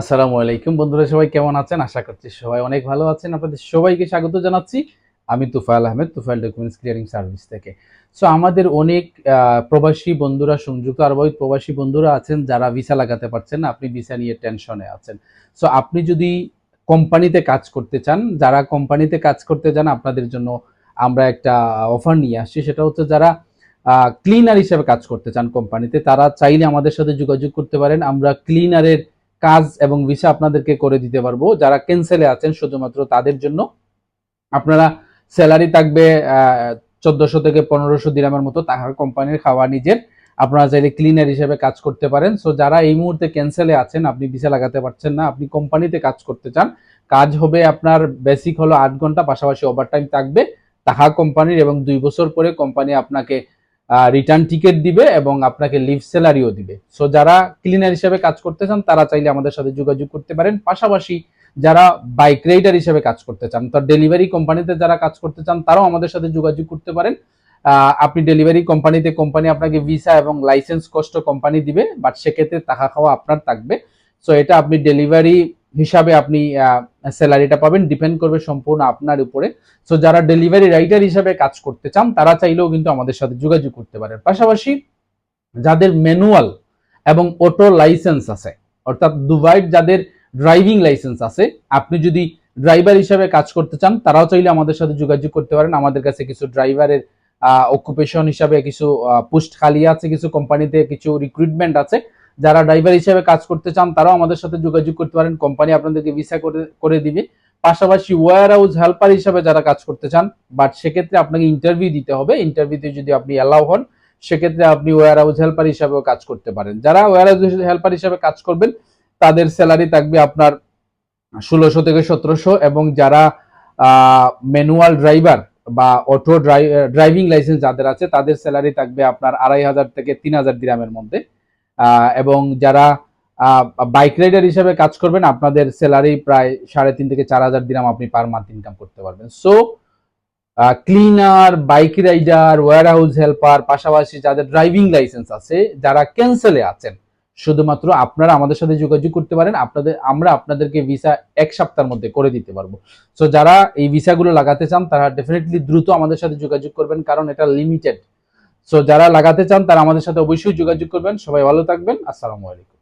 আসসালামু আলাইকুম বন্ধুরা, সবাই কেমন আছেন? আশা করছি সবাই অনেক ভালো আছেন। আপনাদের সবাইকে স্বাগত জানাচ্ছি। আমি Tufail Ahmed Tufail documents clearing service থেকে। সো আমাদের অনেক প্রবাসী বন্ধুরা, সংযুক্ত আরব প্রবাসী বন্ধুরা আছেন যারা ভিসা লাগাতে পারছেন আপনি ভিসা নিয়ে টেনশনে আছেন। সো আপনি যদি কোম্পানিতে কাজ করতে চান, যারা কোম্পানিতে কাজ করতে চান আপনাদের জন্য আমরা একটা অফার নিয়ে আসছি। সেটা হচ্ছে যারা ক্লিনার হিসেবে কাজ করতে চান কোম্পানিতে, তারা চাইলে আমাদের সাথে যোগাযোগ করতে পারেন। আমরা ক্লিনারের কাজ এবং ভিসা আপনাদেরকে করে দিতে পারব। যারা ক্যান্সেলে আছেন, শুধুমাত্র তাদের জন্য। আপনারা স্যালারি থাকবে চোদ্দশো থেকে পনেরোশো দিরামের মতো তাহার কোম্পানির খাওয়া নিজের। আপনারা চাইলে ক্লিনার হিসেবে কাজ করতে পারেন। সো যারা এই মুহূর্তে ক্যান্সেলে আছেন, আপনি ভিসা লাগাতে পারছেন না, আপনি কোম্পানিতে কাজ করতে চান, কাজ হবে আপনার বেসিক হলো আট ঘণ্টা, পাশাপাশি ওভারটাইম থাকবে। তাহা কোম্পানির এবং দুই বছর পরে কোম্পানি আপনাকে রিটার্ন টিকিট দিবে এবং আপনাকে লিভ স্যালারিও দিবে। সো যারা ক্লিনার হিসেবে কাজ করতে চান, তারা চাইলে আমাদের সাথে যোগাযোগ করতে পারেন। পাশাপাশি যারা বাইক রাইডার হিসেবে কাজ করতে চান, তো ডেলিভারি কোম্পানিতে যারা কাজ করতে চান, তারাও আমাদের সাথে যোগাযোগ করতে পারেন। আপনি ডেলিভারি কোম্পানিতে কোম্পানি আপনাকে ভিসা এবং লাইসেন্স কষ্ট কোম্পানি দিবে বাট সেক্ষেত্রে টাকা খাওয়া আপনার থাকবে। সো এটা আপনি ডেলিভারি হিসাবে আপনি স্যালারিটা পাবেন, ডিপেন্ড করবে সম্পূর্ণ আপনার উপরে। সো যারা ডেলিভারি রাইটার হিসাবে কাজ করতে চান, তারা চাইলেও কিন্তু আমাদের সাথে যোগাযোগ করতে পারেন। পাশাপাশি যাদের ম্যানুয়াল এবং অটো লাইসেন্স আছে, অর্থাৎ দুবাইয়ের যাদের ড্রাইভিং লাইসেন্স আছে, আপনি যদি ড্রাইভার হিসাবে কাজ করতে চান, তারাও চাইলে আমাদের সাথে যোগাযোগ করতে পারেন। আমাদের কাছে কিছু ড্রাইভারের অকুপেশন হিসাবে কিছু পোস্ট খালি আছে, কিছু কোম্পানিতে কিছু রিক্রুটমেন্ট আছে। যারা ড্রাইভার হিসাবে কাজ করতে চান, তারাও আমাদের সাথে যোগাযোগ করতে পারেন। কোম্পানি আপনাদেরকে ভিসা করে করে দিবে। পাশাপাশি ওয়ার হাউস হেল্পার হিসাবে যারা কাজ করতে চান বাট সেক্ষেত্রে আপনাকে ইন্টারভিউ দিতে হবে। ইন্টারভিউতে যদি আপনি অ্যালাউ হন, সেক্ষেত্রে আপনি ওয়ার হাউস হেল্পার হিসাবেও কাজ করতে পারেন। যারা ওয়ার হাউস হেল্পার হিসাবে কাজ করবেন, তাদের স্যালারি থাকবে আপনার ষোলোশো থেকে সতেরোশো এবং যারা ম্যানুয়াল ড্রাইভার বা অটো ড্রাইভিং লাইসেন্স যাদের আছে, তাদের স্যালারি থাকবে আপনার আড়াই হাজার থেকে তিন হাজার দিরামের মধ্যে। এবং যারা বাইক রাইডার হিসেবে কাজ করবেন, আপনাদের স্যালারি প্রায় সাড়ে তিন থেকে চার হাজার দিরাম আপনি পার মান্থ ইনকাম করতে পারবেন। So cleaner bike rider warehouse helper পাশাপাশি যাদের ড্রাইভিং লাইসেন্স আছে, যারা ক্যান্সেলে আছেন, শুধুমাত্র আপনারা আমাদের সাথে যোগাযোগ করতে পারেন, আপনাদের, আমরা আপনাদেরকে ভিসা এক সপ্তাহের মধ্যে করে দিতে পারব। সো যারা এই ভিসাগুলো লাগাতে চান, তারা ডেফিনেটলি দ্রুত আমাদের সাথে যোগাযোগ করবেন, কারণ এটা লিমিটেড সো যারা লাগাতে চান তারা আমাদের সাথে অবশ্যই যোগাযোগ করবেন। সবাই ভালো থাকবেন। আসসালামু আলাইকুম।